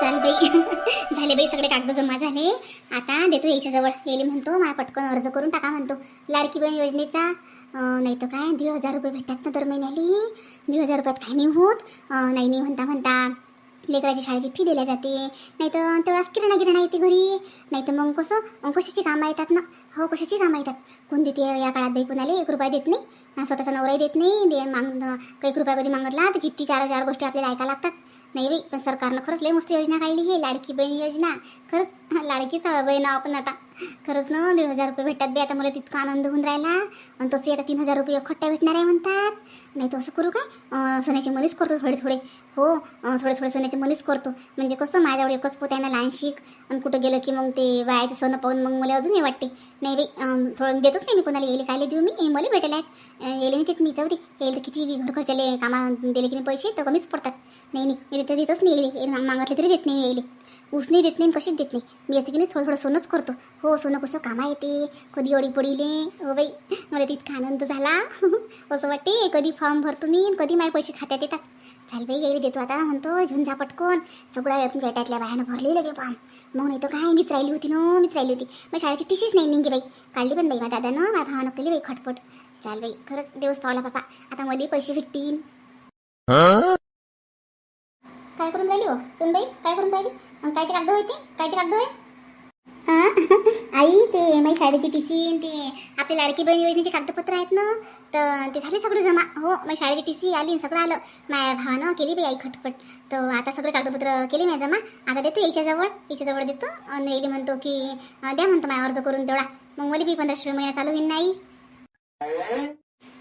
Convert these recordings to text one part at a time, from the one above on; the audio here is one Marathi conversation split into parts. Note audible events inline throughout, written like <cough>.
चाल बाई. <laughs> झाले बाई सगळे कागद जमा झाले. आता देतो याच्या जवळ येले म्हणतो मला पटकन अर्ज करून टाका म्हणतो. लाडकी बहीण योजनेचा नाही तर काय दीड हजार रुपये भेटतात ना दर महिन्याला. दीड हजार रुपयात काही नाही होत. नाही नाही म्हणता म्हणता. लेकराची शाळेची फी दिल्या जाते. नाही तर तेवढाच किराणा गिराणा येते घरी. नाही तर मग कसं अं, कशाची कामं येतात ना? हो कशाची कामं येतात? कोण देते या काळात बाई कोणाला? एक रुपया देत नाही. स्वतःचा नवराही देत नाही. दे माग एक रुपया कधी मागितला तर किती चार चार गोष्टी आपल्याला ऐका लागतात. नाही बाई पण सरकारनं खरंच लई मस्त योजना काढली आहे लाडकी बहीण योजना. खरंच लाडकीच बहीण आपण आता. खरंच ना दीड हजार रुपये भेटतात बे. आता मला तितका आनंद होऊन राहिला. आणि तसे आता तीन हजार रुपये खट्टा भेटणार आहे म्हणतात. नाही तर असं करू काय सोन्याचे मनीस करतो थोडे थोडे. हो थोडे थोडे सोन्याचे मनीस करतो. म्हणजे कसं माझ्याजवळ एकच पोत आहे ना लहान शिक आणि कुठं गेलं की मग ते बायाचं सोनं पाहून मग मला अजूनही वाटते. नाही बाई थोडं देतच नाही मी कोणाला. येईल काय देऊ मी? हे मला भेटेल आहेत. येले येईल नाही देत मी. जाऊ दे. येईल तर किती घर कामा दिले की मी पैसे तर कमीच पडतात. नाही नाही मी तिथे देतच नाही. येईल. मागितले तरी देत नाही मी येईल उसने देत नाही कशीच देत नाही मी याचं की नाही थोडं थोडं सोनंच करतो। हो सोनं कसं कामा येते कधी अडी पडिले हो बाई मला तितका आनंद झाला। असं वाटते कधी फॉर्म भरतो मी कधी माझे पैसे खात्यात येतात चाल बाई यायला देतो आता। म्हणतो घेऊन जा पटकन। सगळ्या जॅटातल्या टातल्या बायानं भरलेलं गे फॉर्म। मग नाही तर काय मीच राहिली होती ना मीच राहिली होती। मग शाळेची टीशीच नाही निघे बाई। काढली पण बाई माझ्या दादानं माझ्या भावानं केली बाई खटपट. चाल बाई खरंच दिवस पावला बाबा आता मध्ये पैसे भेटतील. करून राहिली हो. सुनबाई काय करून राहिली? मग कायचे कागद होते? कायचे कागद होय? हां? आई ते माझी शाळेची टी सी ते आपले लाडकी बहीण योजनेचे कागदपत्र आहेत ना? तर ते झाले सगळे जमा. हो माझी शाळेची टी सी आली सगळं आलं. माझ्या भावानं केली बाई आई खटपट. तर आता सगळे कागदपत्र केले मी जमा. आता देतो याच्याजवळ याच्याजवळ देतो. आणि येईल म्हणतो की द्या म्हणतो माझ्या अर्ज करून तेवढा. मग मला बी पंधराशे रुपये महिना चालू होईल नाही?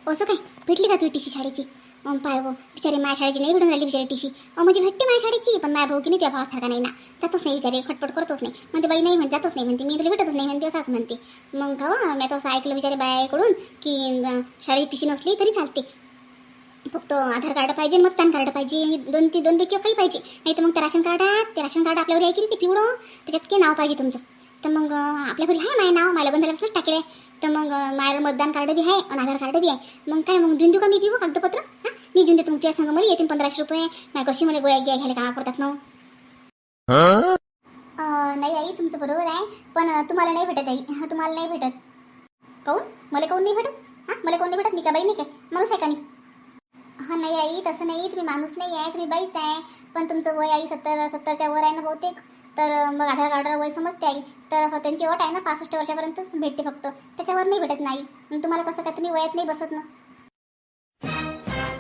असं काय? भेटली का तुझी टीशी शाळेची? मग पाय गो. बिचारी माझ्या शाळेची नाही भेटून राहिली बिचारी टीशी. अहो म्हणजे भेटते माझ्या शाळेची पण माझ्या भाऊ की नाही त्या भावासारखा नाही ना. जातच नाही बिचारी खटपट करतच नाही. म्हणते बाई नाही म्हणते जातच नाही म्हणते. मी तुला भेटतच नाही म्हणते असंच म्हणते. मग का मी आता असं ऐकलं बिचारी बायाकडून की शाळेची टीशी नसली तरी चालते. फक्त आधार कार्ड पाहिजे मतदान कार्ड पाहिजे. दोन ते दोन पैकी काही पाहिजे. नाही तर मग ते राशन कार्डात ते राशन कार्ड आपल्यावर आहे की नाही ते पिवळं? त्याच्यात काही नाव पाहिजे तुमचं? तर मग आपल्या घरी आहे माझं नाव? मला लग्न झाल्यापासूनच टाकले तर मग माझ्या माझं मतदान कार्ड बी आहे आणि आधार कार्ड बी आहे. मग काय मग देऊन देऊ का मी पिऊ कागदपत्र? मी देऊन देतो तुमच्या संग मला येतील पंधराशे रुपये. नाही कशी मला गोया घ्या घ्यायला कामा पडतात ना अं, नाही आई तुमचं बरोबर आहे. पण तुम्हाला नाही भेटत आई. हा, तुम्हाला नाही भेटत. काऊन मला काऊन नाही भेटत? हां मला कोण नाही भेटत? मी का बाई नाही काय? माणूस आहे का मी? हा नाही आई तसं नाही. तुम्ही माणूस नाही आहे तुम्ही बाईच आहे. पण तुमचं वय आई सत्तर सत्तरच्या वर आहे ना बहुतेक. तर मग आधार कार्डावर वय समजते आई. तर त्यांची अट आहे ना पासष्ट वर्षापर्यंतच भेटते फक्त. त्याच्यावर नाही भेटत नाही तुम्हाला कसं काय? तुम्ही वयात नाही बसत ना.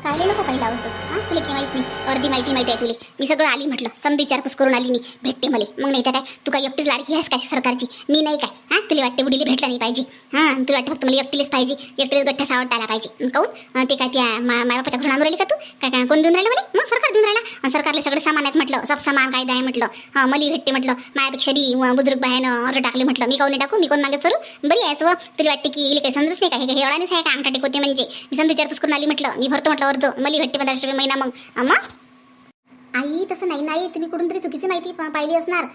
कायले नको काही लावतो हां तुला काही माहीत नाही अर्धी माहिती माहिती आहे तुला मी सगळं आली म्हटलं समधी विचारपूस करून आली मी भेटते मला मग नाही तर काय तू काय एकटीच लाडकी आहेस काय सरकारची मी नाही काय हां तुला वाटते बुडीला भेटला नाही पाहिजे हां तुला वाटतं फक्त मला एकटीलाच पाहिजे एकटीलाच गठ्ठा सावट आला पाहिजे काऊन ते काय त्या मा बापाच्या घरून आणून राहिली का तू काय काय कोण देऊन राहिलं मला मग सरकार देऊन राहिला अन सरकारले सगळे सामान आहेत म्हटलं सब सामान कायदा आहे म्हटलं हां मली भेटते म्हटलं माझ्यापेक्षा बी बुजुर्ग बायानं अर्ज टाकले म्हटलं मी काऊन नाही टाकू मी कोण मागे सरू बरी आहे व तुला वाटते की इले काही समजच नाही काय हे काही एवढानेच आहे का अंगठा टेकवते म्हणजे मी समजा विचारपूस करून आली म्हटलं मी भरतो म्हटलं करतो. मला भेटते पंधराशे रुपये महिना मग. अं, मग आई तसं नाही नाही. तुम्ही कुठून तरी चुकीची माहिती पाहिली असणार.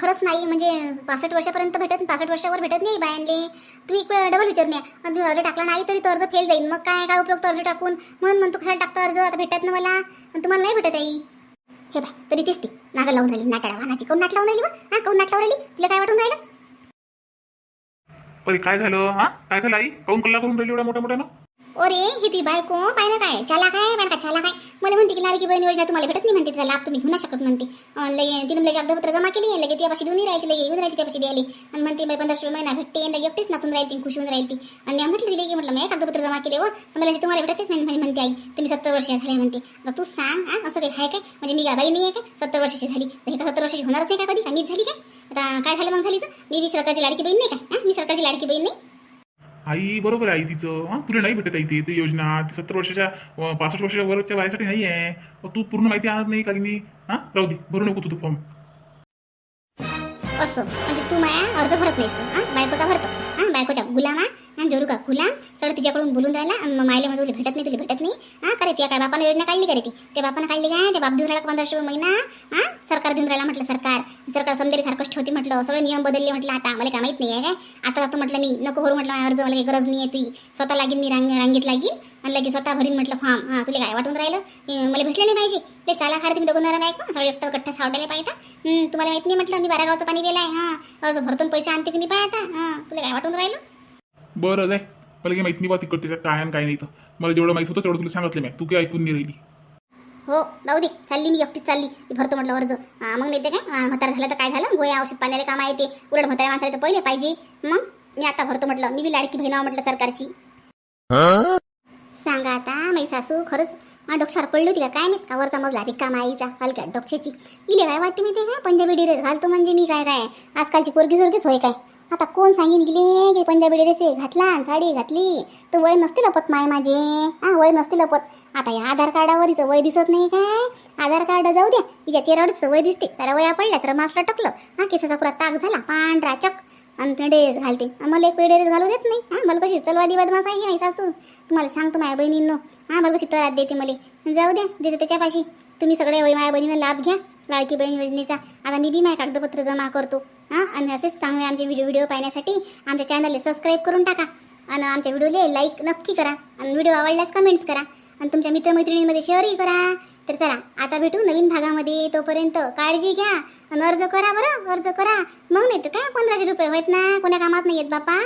खरंच नाही म्हणजे पासष्ट वर्षापर्यंत भेटत पासष्ट वर्षावर भेटत नाही बायांले. तुम्ही इकडे डबल विचारून या. तुम्ही अर्ज टाकला नाही तरी तो अर्ज फेल जाईल. मग काय काय उपयोग तो अर्ज टाकून? म्हणून म्हणतो कशाला टाकतो अर्ज? आता भेटत ना मला. तुम्हाला नाही भेटत आई. हे बाय तरी तेच ती. नागा लावून राहिली नाटाळा. वाहनाची कोण नाट लावून राहिली बा हा कोण नाट लावून राहिली? तिला काय वाटून राहिलं? परी काय झालं हा? काय झालं आई? काऊन कल्ला करून राहिली एवढ्या मोठ्या मोठ्या ना अरे ही ती बायको पाय ना काय? चला काय पाय का काय काय मला म्हणते की लाडकी बहीण योजना तुम्हाला भेटत नाही म्हणते त्याचा लाभ तुम्ही घेऊ नाही शकत म्हणते. अं, लगे तिने लगे कागदपत्र जमा केली लगे त्यापाशी देऊन राहायची लगे येऊन राहायची त्यापाशी द्यायली. आणि म्हणते बाई पंधराशे रुपये महिना भेटते लगे एकटीच नाचून राहते खुश होऊन राहते आणि मी म्हटलं तिला की म्हटलं मी कागदपत्र जमा केले हो. तर मला ते तुम्हाला भेटत नाही म्हणे म्हणते आई तुम्ही सत्तर वर्ष झाले म्हणते. आता तू सांग हा असं काही आहे काय? म्हणजे मी बाई नाही आहे काय सत्तर वर्षाची झाली. तर हे का सत्तर वर्षाची होणारच नाही का कधी? का मीच झाली काय? आता काय झालं मग झाली तर? मी बी सरकारची लाडकी बहीण नाही काय हा मी सरकारची लाडकी बहीण नाही? आई बरोबर आहे आई तिचं. हां तुला नाही भेटत आई ते ती योजना. ती सत्तर वर्षाच्या पासष्ट वर्षाच्या वरच्या वयासाठी नाही आहे. तू पूर्ण माहिती आणत नाही का की हां हा राहू दे भरू नको तू तो फॉर्म असं. म्हणजे तू माया अर्ज भरत नाहीस. बायकोचा भरतो. हां बायकोच्या गुलामा जोरू का खुला सगळं तिच्याकडून बोलून राहिला. मायले मध्ये भेटत नाही तुला भेटत नाही. हा करे ती काय बापानं योजना काढली करे ती. त्या बापानं काढली काय? ते बाप देऊन राहिला पंधराशे रुपये महिना? हा? सरकार देऊन राहिला म्हटलं सरकार. सरकार समजेल सारखंच ठेवते म्हटलं. सगळे नियम बदलले म्हटलं आता. मला काय माहीत नाही आहे काय? आता जातो म्हटलं मी. नको भरू म्हटलं अर्ज मला काही गरज नाही आहे तुझी स्वतः लागीन मी रांग रांगेत लागीन. आणि लगेच स्वतः भरीन म्हटलं फॉर्म हा तुला काय वाटून राहिलं? मला भेटलं नाही पाहिजे. ते चाला खार तुम्ही दोघं नाही का सगळे एकटा कट्टा सावडायला पाहिजे तुम्हाला माहीत नाही म्हटलं मी बारा गावचं पाणी गेलाय हा अर्ज भरतून पैसे आणते की नाही पाय आता? हा तुला काय वाटून राहिलं? बरं मला काही माहीत नाही बा तिकडे त्याच्यात काय आणि काय नाही तर मला जेवढं माहीत होतं तेवढं तुला सांगितलं मी. तू काही ऐकून नाही राहिली. हो राहू दे. चालली मी एकटीच चालली. मी भरतो म्हटलं अर्ज. हा, मग नाही ते काय म्हातारा झालं तर काय झालं? गोया औषध पाण्याला काम आहे ते. उलट म्हाताऱ्या माणसाला तर पहिले पाहिजे. मग? मी आता भरतो म्हटलं. मी बी लाडकी बहिणावं म्हटलं सरकारची. सांगा आता माझी सासू खरंच. माझ्या डोक्यावर पडली होती का? काय नाही का वरचा मजला रिक्का माईचा हलक्या डोक्याची गेले काय वाटते मी ते काय पंजाबी ड्रेस घालतो म्हणजे मी काय काय? आजकालची पोरगी सोरगीच होय काय? आता कोण सांगेन गेले की पंजाबी ड्रेस घातला आणि साडी घातली? तर वय नसते लपत माय माझे. हा वय नसते लपत. आता या आधार कार्डावर हिचं वय दिसत नाही काय? आधार कार्ड जाऊ द्या. तिच्या चेहऱ्यावरच वय दिसते. त्याला वया पडल्या तर मासला टकलं. हा केसाचा पुरा ताक झाला. पांढरा चक. आणि ते ड्रेस घालते. मला एक ड्रेस घालू देत नाही. हा मला कशी चलवादी बदमास आहे नाही सासू? तुम्हाला सांगतो माझ्या बहिणींनो. हा मला कशी तरात देते मला. जाऊ द्या देते त्याच्यापाशी. तुम्ही सगळे वय माझ्या बहिणीनं लाभ घ्या. लाडकी बहीण योजनेचा. आता मी बी माझ्या कागदपत्र जमा करतो. हां? आणि असेच चांगले आमचे व्हिडिओ व्हिडिओ पाहण्यासाठी आमच्या चॅनलला सबस्क्राईब करून टाका. आणि आमच्या व्हिडिओला लाईक नक्की करा. आणि व्हिडिओ आवडल्यास कमेंट्स करा. आणि तुमच्या मित्रमैत्रिणींमध्ये शेअरही करा. तर चला आता भेटू नवीन भागामध्ये. तोपर्यंत काळजी घ्या. आणि अर्ज करा बरं अर्ज करा. मग नाही तर काय? पंधराशे रुपये होत ना? कोण्या कामात नाही येत बापा